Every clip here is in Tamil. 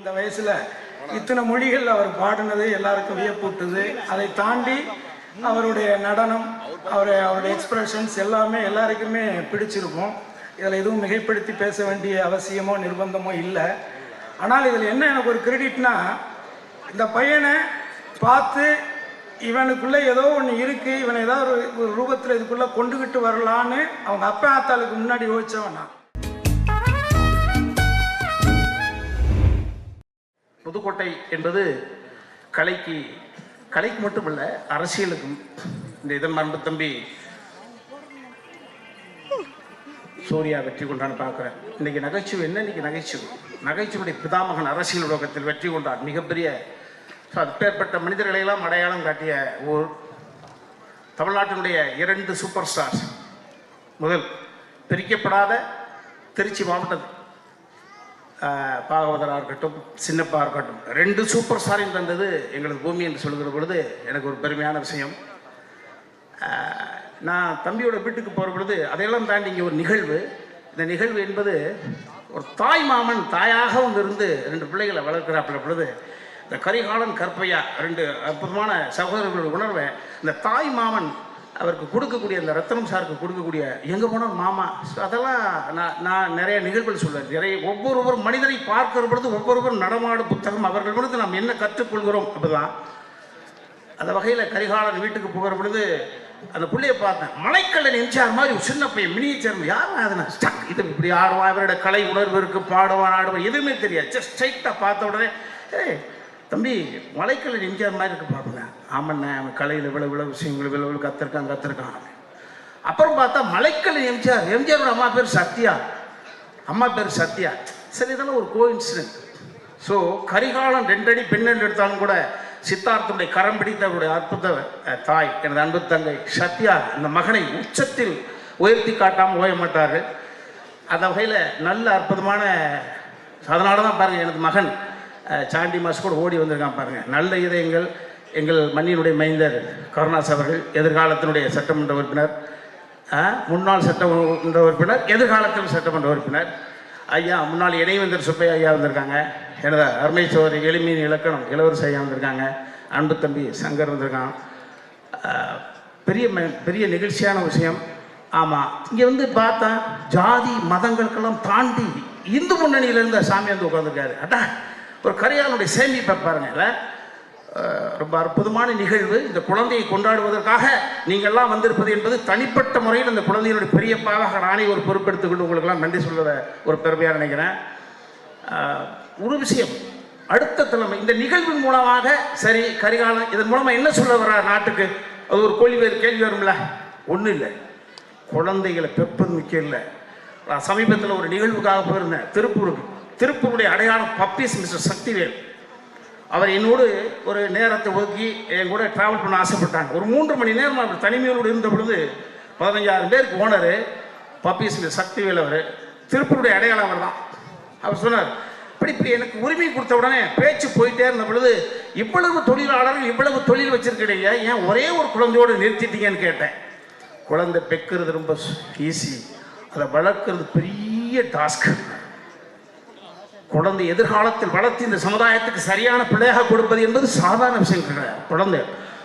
இந்த வயசுல இத்தனை மொழிகள் அவர் பாடினது எல்லாருக்கும் வியப்பூட்டுது. அதை தாண்டி அவருடைய நடனம் அவர் அவருடைய எக்ஸ்பிரஷன்ஸ் எல்லாமே எல்லாருக்குமே பிடிச்சிருக்கும். இதில் எதுவும் மிகைப்படுத்தி பேச வேண்டிய அவசியமோ நிர்பந்தமோ இல்லை. ஆனால் இதில் என்ன எனக்கு ஒரு கிரெடிட்னா இந்த பையனை பார்த்து இவனுக்குள்ளே ஏதோ ஒன்று இருக்குது இவனை ஏதோ ஒரு ரூபத்தில் இதுக்குள்ளே கொண்டுகிட்டு வரலான்னு அவங்க அப்பா ஆத்தாளுக்கு முன்னாடி யோசிச்சவன் நான். புதுக்கோட்டை என்பது கலைக்கு கலைக்கு மட்டுமல்ல அரசியலுக்கும் இந்த இதன் அன்பு தம்பி சூர்யா வெற்றி கொண்டான்னு பார்க்குறேன். இன்னைக்கு நகைச்சுவை என்ன? இன்னைக்கு நகைச்சுவை. நகைச்சுவையுடைய பிதாமகன் அரசியல் உலகத்தில் வெற்றி கொண்டார் மிகப்பெரிய ஸோ அப்பேற்பட்ட மனிதர்களை எல்லாம் அடையாளம் காட்டிய ஊர் தமிழ்நாட்டினுடைய இரண்டு சூப்பர் ஸ்டார்ஸ் முதல் பிரிக்கப்படாத திருச்சி மாவட்டம் பாகவதராக இருக்கட்டும் சின்னப்பா இருக்கட்டும் ரெண்டு சூப்பர் ஸ்டாரையும் தந்தது எங்களுக்கு பூமி என்று சொல்கிற பொழுது எனக்கு ஒரு பெருமையான விஷயம். நான் தம்பியோட வீட்டுக்கு போகிற பொழுது அதையெல்லாம் தாண்டி இங்கே ஒரு நிகழ்வு. இந்த நிகழ்வு என்பது ஒரு தாய் மாமன் தாயாகவும் இருந்து ரெண்டு பிள்ளைகளை வளர்க்கிறாப்புல பொழுது இந்த கரிகாலன் கற்பையா ரெண்டு அற்புதமான சகோதரர்களோட உணர்வை இந்த தாய் மாமன் அவருக்கு கொடுக்கக்கூடிய அந்த ரத்தனம் சாருக்கு கொடுக்கக்கூடிய எங்கே போனால் மாமா. ஸோ அதெல்லாம் நான் நான் நிறைய நிகழ்வுகள் சொல்வேன். நிறைய ஒவ்வொருவர் மனிதரை பார்க்கிற பொழுது ஒவ்வொருவரும் நடமாடு புத்தகம் அவர்கள் பொழுது நாம் என்ன கற்றுக்கொள்கிறோம் அப்படிதான். அந்த வகையில் கரிகாலன் வீட்டுக்கு போகிற பொழுது அந்த புள்ளைய பார்த்தேன். மலைக்கல்லன் எம்ஜிஆர் மாதிரி ஒரு சின்ன பையன் மினியேச்சர் யார் அதுனா? ஸ்டக் இது இப்படி ஆடுவான் இவரோட கலை உணர்வு இருக்குது பாடுவான் ஆடுவான் எதுவுமே தெரியாது. ஜஸ்ட் ஸ்ட்ரைட்டாக பார்த்த உடனே ஏ தம்பி மலைக்கல்லன் எம்ஜிஆர் மாதிரி இருக்கு பாருங்க. ஆமாண்ணே அவன் கலையில் இவ்வளோ இவ்வளோ விஷயங்கள் இவ்வளோ இவ்வளோ கத்திருக்கான் கத்திருக்கான். அப்புறம் பார்த்தா மலைக்கல் எம்ஜிஆர் எம்ஜிஆரோட அம்மா பேர் சத்யா. அம்மா பேர் சத்யா. சரி இதெல்லாம் ஒரு கோ இன்சிடென்ட் ஸோ கரிகாலம் ரெண்டடி பெண்ணென்று எடுத்தாலும் கூட சித்தார்த்தனுடைய கரம் பிடித்த அவருடைய அற்புத தாய் எனது அன்பு தங்கை சத்யா இந்த மகனை உச்சத்தில் உயர்த்தி காட்டாமல் ஓய மாட்டார்கள். அந்த வகையில் நல்ல அற்புதமான அதனால தான் பாருங்கள் எனது மகன் சாண்டி மாஸ் கூட ஓடி வந்திருக்கான் பாருங்கள் நல்ல இதயங்கள் எங்கள் மண்ணினுடைய மைந்தர் கருணாஸ் அவர்கள் எதிர்காலத்தினுடைய சட்டமன்ற உறுப்பினர். முன்னாள் சட்டமன்ற உறுப்பினர் எதிர்காலத்தில் சட்டமன்ற உறுப்பினர். ஐயா முன்னாள் இணைவேந்தர் சுப்பையா ஐயா வந்திருக்காங்க. எனது அருமை சோதரி எளிமையின் இலக்கணம் இளவரசி ஐயா வந்திருக்காங்க. அன்பு தம்பி சங்கர் வந்திருக்கான். பெரிய ம- பெரிய நிகழ்ச்சியான விஷயம். ஆமாம் இங்கே வந்து பார்த்தா ஜாதி மதங்களுக்கெல்லாம் தாண்டி இந்து முன்னணியிலேருந்து சாமி வந்து உட்காந்துருக்காரு அட்டா ஒரு கரியானுடைய சேமிப்பை பாருங்கள் ரொம்ப அற்புதமான நிகழ்வு. இந்த குழந்தையை கொண்டாடுவதற்காக நீங்கள்லாம் வந்திருப்பது என்பது தனிப்பட்ட முறையில் அந்த குழந்தையினுடைய பெரியப்பாவாக நானே ஒரு பொறுப்பெடுத்துக்கொண்டு உங்களுக்கெல்லாம் நன்றி சொல்வதை ஒரு பெருமையாக நினைக்கிறேன். ஒரு விஷயம். அடுத்த தலைமை இந்த நிகழ்வின் மூலமாக சரி கரிகாலம் இதன் மூலமாக என்ன சொல்ல வர்றார் நாட்டுக்கு? அது ஒரு கேள்வி கேள்வி வரும்ல? ஒன்றும் இல்லை. குழந்தைகளை பெப்பது முக்கியம் இல்லை. நான் சமீபத்தில் ஒரு நிகழ்வுக்காக போயிருந்தேன் திருப்பூருக்கு. திருப்பூருடைய அடையாளம் பப்பீஸ் மிஸ்டர் சக்திவேல். அவர் என்னோடு ஒரு நேரத்தை ஒதுக்கி என் கூட ட்ராவல் பண்ண ஆசைப்பட்டாங்க. ஒரு மூன்று மணி நேரம் அவர் தனிமையோடு இருந்த பொழுது பதினஞ்சாயிரம் பேருக்கு ஓனர் பப்பீஸில் சக்தி வேலவர் திருப்பூருடைய அடையாளம் அவர் தான் அவர் சொன்னார் இப்படி இப்படி எனக்கு உரிமை கொடுத்த உடனே பேச்சு போயிட்டே இருந்த பொழுது இவ்வளவு தொழிலாளர்கள் இவ்வளவு தொழில் வச்சிருக்கிறீங்க ஏன் ஒரே ஒரு குழந்தையோடு நிறுத்திட்டீங்கன்னு கேட்டேன். குழந்தை பெக்கிறது ரொம்ப ஈஸி அதை வளர்க்குறது பெரிய டாஸ்க் குழந்தை எதிர்காலத்தில் வளர்த்து இந்த சமுதாயத்துக்கு சரியான பிள்ளையாக கொடுப்பது என்பது சாதாரண விஷயம் கிடையாது. குழந்தை.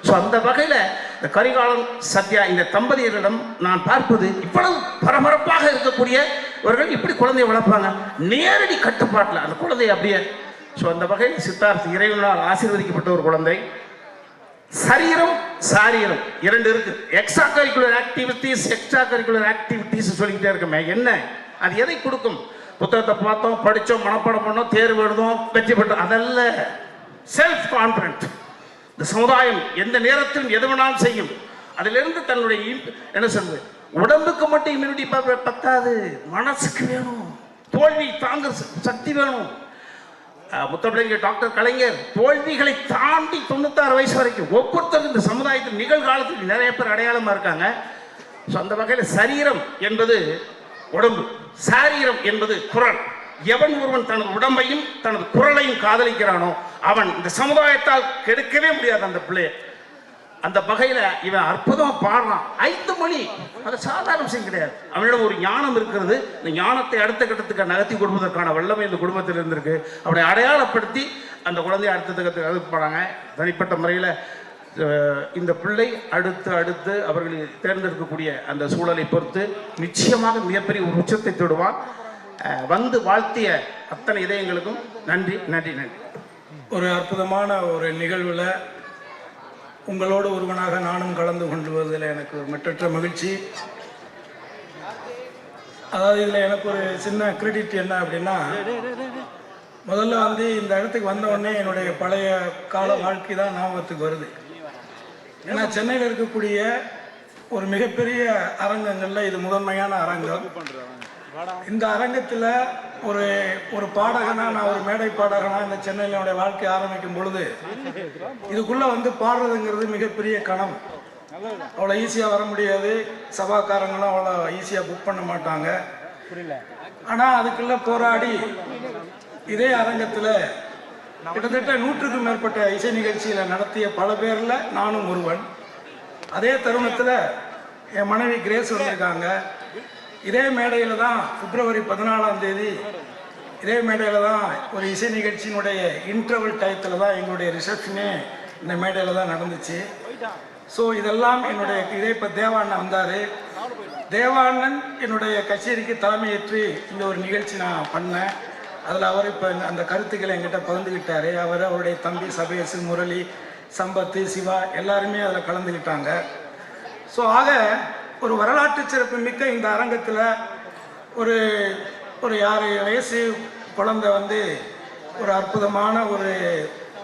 ஸோ அந்த வகையில் இந்த கரிகாலன் சத்யா இந்த தம்பதியரிடம் நான் பார்ப்பது இவ்வளவு பரபரப்பாக இருக்கக்கூடியவர்கள் இப்படி குழந்தையை வளர்ப்பாங்க. நேரடி கட்டுப்பாட்டில் அந்த குழந்தை அப்படியே ஸோ அந்த வகையில் சித்தார்த் இறைவனால் ஆசீர்வதிக்கப்பட்ட ஒரு குழந்தை. சரீரம் சாரீரம். இரண்டு இருக்கு. Extra curricular activities extra curricular activities சொல்லிக்கிட்டே இருக்கமே. என்ன? அது எதை கொடுக்கும்? புத்தகத்தை பார்த்தோம் படித்தோம் மனப்பாடம் பண்ணோம் தேர்வு எழுதும் வெற்றி பெற்றோம். அதல்ல செல்ஃப் கான்ஃபிடென்ட் இந்த சமுதாயம் எந்த நேரத்திலும் எது வேணாலும் செய்யும். அதிலிருந்து தன்னுடைய என்ன சொல்வது உடம்புக்கு மட்டும் இம்யூனிட்டி பத்தாது. மனசுக்கு வேணும். தோல்வி தாங்க சக்தி வேணும். முத்தப்பிள்ளைங்க டாக்டர் கலைஞர் தோல்விகளை தாண்டி தொண்ணூத்தாறு வயசு வரைக்கும் ஒவ்வொருத்தரும் இந்த சமுதாயத்தில் நிகழ்காலத்தில் நிறைய பேர் அடையாளமா இருக்காங்க. ஸோ அந்த வகையில் சரீரம் என்பது உடம்பு. சாரீரம் என்பது குரல். எவன் ஒருவன் தனது உடம்பையும் தனது குரலையும் காதலிக்கிறானோ அவன் இந்த சமுதாயத்தால் கெடுக்கவே முடியாது அந்த பிள்ளை. அந்த வகையில இவன் அற்புதமா பாடுறான். ஐந்து மொழி அது சாதாரண விஷயம் கிடையாது. அவனிடம் ஒரு ஞானம் இருக்கிறது. இந்த ஞானத்தை அடுத்த கட்டத்துக்கு நகர்த்தி கொடுப்பதற்கான வல்லமை இந்த குடும்பத்தில் இருந்திருக்கு. அவனை அடையாளப்படுத்தி அந்த குழந்தைய அடுத்த கட்டத்துக்கு அழைத்து போனாங்க. தனிப்பட்ட முறையில் இந்த பிள்ளை அடுத்து அடுத்து அவர்கள் தேர்ந்தெடுக்கக்கூடிய அந்த சூழலை பொறுத்து நிச்சயமாக மிகப்பெரிய ஒரு உச்சத்தை தொடுவான். வந்து வாழ்த்திய அத்தனை இதயங்களுக்கும் நன்றி நன்றி நன்றி. ஒரு அற்புதமான ஒரு நிகழ்வில் உங்களோடு ஒருவனாக நானும் கலந்து கொள்வதில் எனக்கு ஒரு மற்றற்ற மகிழ்ச்சி. அதாவது இதில் எனக்கு ஒரு சின்ன கிரெடிட் என்ன அப்படின்னா முதல்ல வந்து இந்த இடத்துக்கு வந்த உடனே என்னுடைய பழைய கால வாழ்க்கை தான் ஞாபகத்துக்கு வருது. ஏன்னா சென்னையில் இருக்கக்கூடிய ஒரு மிகப்பெரிய அரங்கங்களில் இது முதன்மையான அரங்கம். இந்த அரங்கத்தில் ஒரு ஒரு பாடகனா நான் ஒரு மேடை பாடகனா இந்த சென்னையில் என்னுடைய வாழ்க்கை ஆரம்பிக்கும் பொழுது இதுக்குள்ள வந்து பாடுறதுங்கிறது மிகப்பெரிய கணம். அவ்வளோ ஈஸியாக வர முடியாது. சபாக்காரங்களும் அவ்வளோ ஈஸியாக புக் பண்ண மாட்டாங்க. ஆனால் அதுக்குள்ள போராடி இதே அரங்கத்தில் கிட்டத்தட்ட நூற்றுக்கும் மேற்பட்ட இசை நிகழ்ச்சியில் நடத்திய பல பேரில் நானும் ஒருவன். அதே தருணத்தில் என் மனைவி கிரேஸ் வந்திருக்காங்க. இதே மேடையில் தான் பிப்ரவரி பதினாலாம் தேதி இதே மேடையில் தான் ஒரு இசை நிகழ்ச்சியினுடைய இன்டர்வல் டயத்தில் தான் எங்களுடைய ரிசப்ஷனே இந்த மேடையில் தான் நடந்துச்சு. ஸோ இதெல்லாம் என்னுடைய இதே இப்போ தேவாண்ணன் வந்தார். தேவாண்ணன் என்னுடைய கச்சேரிக்கு தலைமையேற்று இந்த ஒரு நிகழ்ச்சி நான் பண்ணேன். அதில் அவர் இப்போ அந்த கருத்துக்களை என்கிட்ட பகிர்ந்துக்கிட்டாரு அவர் அவருடைய தம்பி சபேஷ் முரளி சம்பத்து சிவா எல்லாருமே அதில் கலந்துக்கிட்டாங்க ஸோ ஆக ஒரு வரலாற்று சிறப்பு மிக்க இந்த அரங்கத்தில் ஒரு ஒரு ஆறு வயசு குழந்தை வந்து ஒரு அற்புதமான ஒரு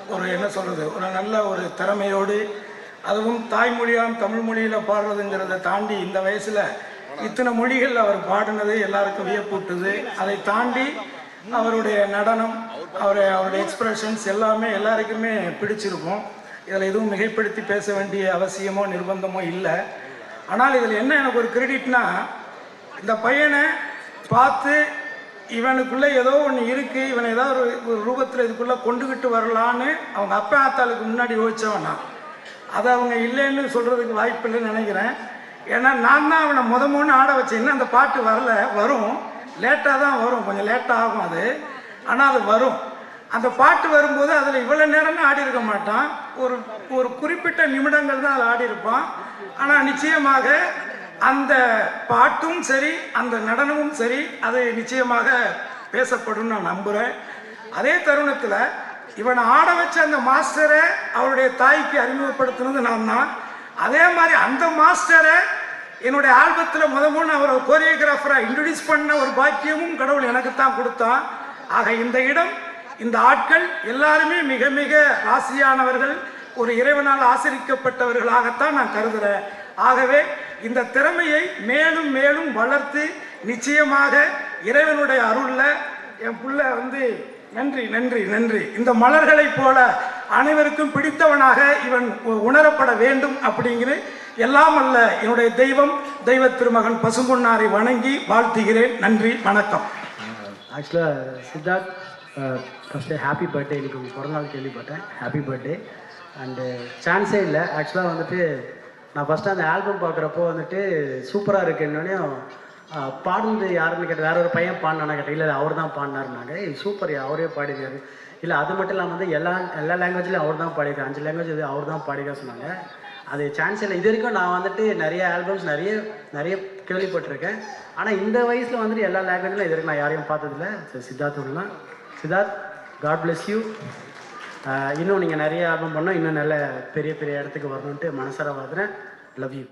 ஒரு என்ன சொல்கிறது ஒரு நல்ல ஒரு திறமையோடு அதுவும் தாய்மொழியாம் தமிழ் மொழியில் பாடுறதுங்கிறத தாண்டி இந்த வயசில் இத்தனை மொழிகள் அவர் பாடினது எல்லாருக்கும் வியப்பூட்டுது. அதை தாண்டி அவருடைய நடனம் அவருடைய அவருடைய எக்ஸ்பிரஷன்ஸ் எல்லாமே எல்லாருக்குமே பிடிச்சிருக்கும். இதில் எதுவும் மிகைப்படுத்தி பேச வேண்டிய அவசியமோ நிர்பந்தமோ இல்லை. ஆனால் இதில் என்ன எனக்கு ஒரு கிரெடிட்னா இந்த பையனை பார்த்து இவனுக்குள்ளே ஏதோ ஒன்று இருக்குது இவனை ஏதாவது ஒரு ஒரு ரூபத்தில் இதுக்குள்ளே கொண்டுகிட்டு வரலான்னு அவங்க அப்பா ஆத்தாளுக்கு முன்னாடி யோசிச்சவன் நான். அதை அவங்க இல்லைன்னு சொல்கிறதுக்கு வாய்ப்பு இல்லைன்னு நினைக்கிறேன். ஏன்னா நான் தான் அவனை முத மூணு ஆட வச்சேன்னா அந்த பாட்டு வரல வரும். லேட்டாக தான் வரும் கொஞ்சம் லேட்டாக ஆகும் அது. ஆனால் அது வரும். அந்த பாட்டு வரும்போது அதில் இவ்வளோ நேரமே ஆடி இருக்க மாட்டான். ஒரு ஒரு குறிப்பிட்ட நிமிடங்கள் தான் அதில் ஆடி இருப்பான். ஆனால் நிச்சயமாக அந்த பாட்டும் சரி அந்த நடனமும் சரி அது நிச்சயமாக பேசப்படும் நான் நம்புகிறேன் அதே தருணத்தில் இவனை ஆட வச்ச அந்த மாஸ்டரை அவருடைய தாய்க்கு அறிமுகப்படுத்தினது நான் தான் அதே மாதிரி அந்த மாஸ்டரை என்னுடைய ஆல்பத்தில் முத மூணு அவரை கோரியோகிராஃபராக இன்ட்ரடியூஸ் பண்ண ஒரு பாக்கியமும் கடவுள் எனக்கு தான் கொடுத்தான். ஆக இந்த இடம் இந்த ஆட்கள் எல்லாருமே மிக மிக ராசியானவர்கள் ஒரு இறைவனால் ஆசிரிக்கப்பட்டவர்களாகத்தான் நான் கருதுகிறேன் ஆகவே இந்த திறமையை மேலும் மேலும் வளர்த்து நிச்சயமாக இறைவனுடைய அருளில் என் புள்ள வந்து நன்றி நன்றி நன்றி. இந்த மலர்களைப் போல அனைவருக்கும் பிடித்தவனாக இவன் உ- உணரப்பட வேண்டும் அப்படிங்கிற எல்லாம் அல்ல என்னுடைய தெய்வம் தெய்வ திருமகன் பசும்பொன்னாரை வணங்கி வாழ்த்துகிறேன். நன்றி வணக்கம். ஆக்சுவலாக சித்தார்த் ஃபஸ்ட்டு ஹாப்பி பர்த்டே இன்னைக்கு பிறந்த நாள் கேள்விப்பட்டேன். ஹாப்பி பர்த்டே அண்டு சான்ஸே இல்லை. ஆக்சுவலாக வந்துட்டு நான் ஃபஸ்ட்டு அந்த ஆல்பம் பார்க்குறப்போ வந்துட்டு சூப்பராக இருக்குன்னொடனே uh, பாடுனது யாருன்னு கேட்டேன் வேற ஒரு பையன் பாடினானா கேட்டேன் இல்லை அவர் தான் பாடினாருனாங்க சூப்பர் அவரே பாடிருக்காரு இல்லை அது மட்டும் இல்லாமல் வந்து எல்லா எல்லா லாங்குவேஜ்லையும் அவர் தான் பாடிருக்காரு அஞ்சு லாங்குவேஜ் அவர் தான் பாடிக்கா சொன்னாங்க. அது சான்ஸ் இல்லை. இது வரைக்கும் நான் வந்துட்டு நிறைய ஆல்பம்ஸ் நிறைய நிறைய கேள்விப்பட்டிருக்கேன். ஆனால் இந்த வயசில் வந்துட்டு எல்லா லாங்குவேஜ்லையும் இது வரைக்கும் நான் யாரையும் பார்த்ததில்ல. சித்தார்த் உள்ளலாம் சித்தார்த் காட் bless யூ இன்னும் நீங்கள் நிறைய ஆல்பம் பண்ணோம் இன்னும் நல்ல பெரிய பெரிய இடத்துக்கு வரணுன்ட்டு மனசார வாழ்த்துறேன் லவ் யூ